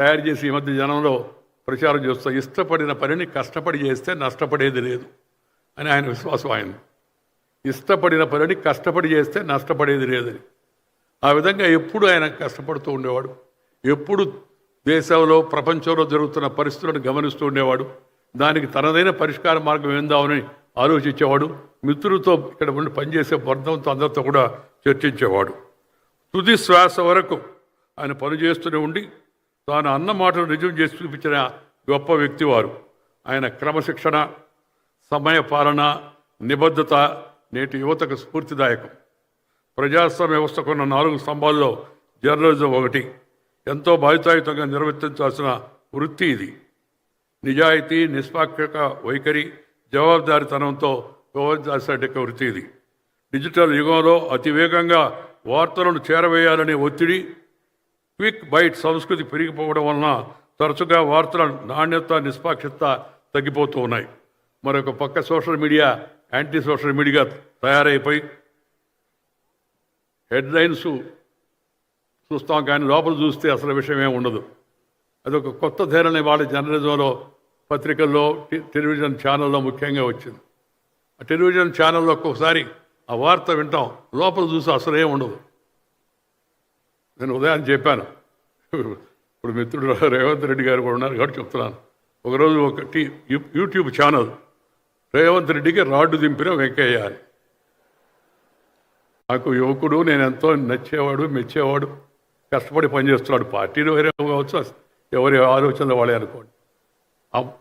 తయారు చేసి ఈ మధ్య జనంలో ప్రచారం చేస్తూ ఇష్టపడిన పనిని కష్టపడి చేస్తే నష్టపడేది లేదు అని ఆయన విశ్వాసం ఆయన ఇష్టపడిన పనిని కష్టపడి చేస్తే నష్టపడేది లేదని. ఆ విధంగా ఎప్పుడు ఆయన కష్టపడుతూ ఉండేవాడు? ఎప్పుడు దేశంలో ప్రపంచంలో జరుగుతున్న పరిస్థితులను గమనిస్తూ ఉండేవాడు? దానికి తనదైన పరిష్కార మార్గం ఏందామని ఆలోచించేవాడు? మిత్రులతో ఇక్కడ ఉండి పనిచేసే వర్ధంతో అందరితో కూడా చర్చించేవాడు. తుది శ్వాస వరకు ఆయన పనిచేస్తూనే ఉండి తాను అన్న మాటలు నిజం చేసి చూపించిన గొప్ప వ్యక్తి వారు. ఆయన క్రమశిక్షణ సమయ పాలన నిబద్ధత నేటి యువతకు స్ఫూర్తిదాయకం. ప్రజాస్వామ్య వ్యవస్థకున్న నాలుగు స్తంభాల్లో జర్నలిజం ఒకటి. ఎంతో బాధ్యతాయుతంగా నిర్వర్తించాల్సిన వృత్తి ఇది. నిజాయితీ నిష్పాక్షక వైఖరి జవాబుదారితనంతో వ్యవహరించాల్సిన వృత్తి ఇది. డిజిటల్ యుగంలో అతివేగంగా వార్తలను చేరవేయాలనే ఒత్తిడి క్విక్ బైట్ సంస్కృతి పెరిగిపోవడం వలన తరచుగా వార్తల నాణ్యత నిష్పాక్షత తగ్గిపోతూ ఉన్నాయి. మరొక పక్క social media anti social media తయారైపోయి హెడ్లైన్స్ చూస్తాం కానీ లోపల చూస్తే అసలు విషయం ఏమి ఉండదు. అదొక కొత్త ధోరణి వాళ్ళ జర్నలిజంలో పత్రికల్లో టెలివిజన్ ఛానల్లో ముఖ్యంగా వచ్చింది. ఆ టెలివిజన్ ఛానల్లో ఒక్కొక్కసారి ఆ వార్త వింటాం లోపల చూసి అసలు ఉండదు. నేను ఉదయం చెప్పాను. ఇప్పుడు మిత్రుడు రేవంత్ రెడ్డి గారు కూడా ఉన్నారు కాబట్టి చెప్తున్నాను. ఒకరోజు ఒక టీ యూట్యూబ్ ఛానల్ రేవంత్ రెడ్డికి రాడ్డు దింపిన వెంకయ్య అని. నాకు యువకుడు నేను ఎంతో నచ్చేవాడు మెచ్చేవాడు కష్టపడి పనిచేస్తున్నాడు. పార్టీలు వేరే కావచ్చు ఎవరి ఆలోచనలు వాళ్ళే అనుకోండి.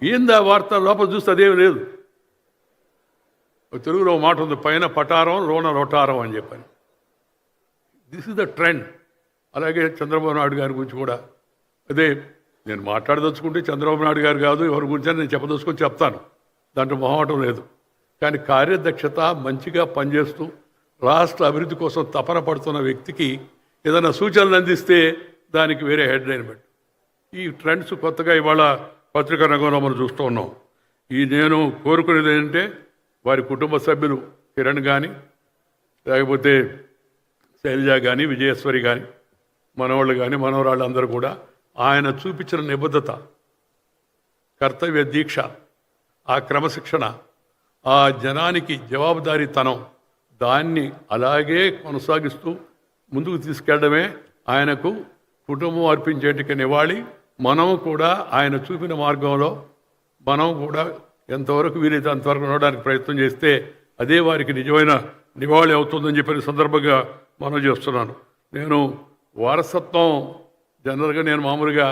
ఏంది ఆ వార్త? లోపల చూస్తే అదేం లేదు. తెలుగులో మాట ఉంది పైన పటారం లోన రొటారం అని చెప్పాను. దిస్ ఇస్ ద ట్రెండ్ అలాగే చంద్రబాబు నాయుడు గారి గురించి కూడా. అదే నేను మాట్లాడదలుచుకుంటే చంద్రబాబు నాయుడు గారు కాదు ఎవరి గురించి నేను చెప్పదలుచుకొని చెప్తాను. దాంట్లో మొహమాటం లేదు. కానీ కార్యదక్షత మంచిగా పనిచేస్తూ రాష్ట్ర అభివృద్ధి కోసం తపన పడుతున్న వ్యక్తికి ఏదైనా సూచనలు అందిస్తే దానికి వేరే హెడ్లైన్ పెట్టు ఈ ట్రెండ్స్ కొత్తగా ఇవాళ పత్రికా రంగంలో మనం చూస్తూ ఉన్నాం. ఈ నేను కోరుకునేది ఏంటంటే వారి కుటుంబ సభ్యులు కిరణ్ కానీ లేకపోతే శైలజ కానీ విజయేశ్వరి కానీ మనవాళ్ళు కానీ మనవరాళ్ళు అందరూ కూడా ఆయన చూపించిన నిబద్ధత కర్తవ్య దీక్ష ఆ క్రమశిక్షణ ఆ జనానికి జవాబుదారీతనం దాన్ని అలాగే కొనసాగిస్తూ ముందుకు తీసుకెళ్ళడమే ఆయనకు కుటుంబం అర్పించేటికి నివాళి. మనం కూడా ఆయన చూపిన మార్గంలో మనం కూడా ఎంతవరకు వీలైతే అంతవరకు ఉండడానికి ప్రయత్నం చేస్తే అదే వారికి నిజమైన నివాళి అవుతుందని చెప్పిన సందర్భంగా మనం చేస్తున్నాను. నేను వారసత్వం జనరల్గా నేను మామూలుగా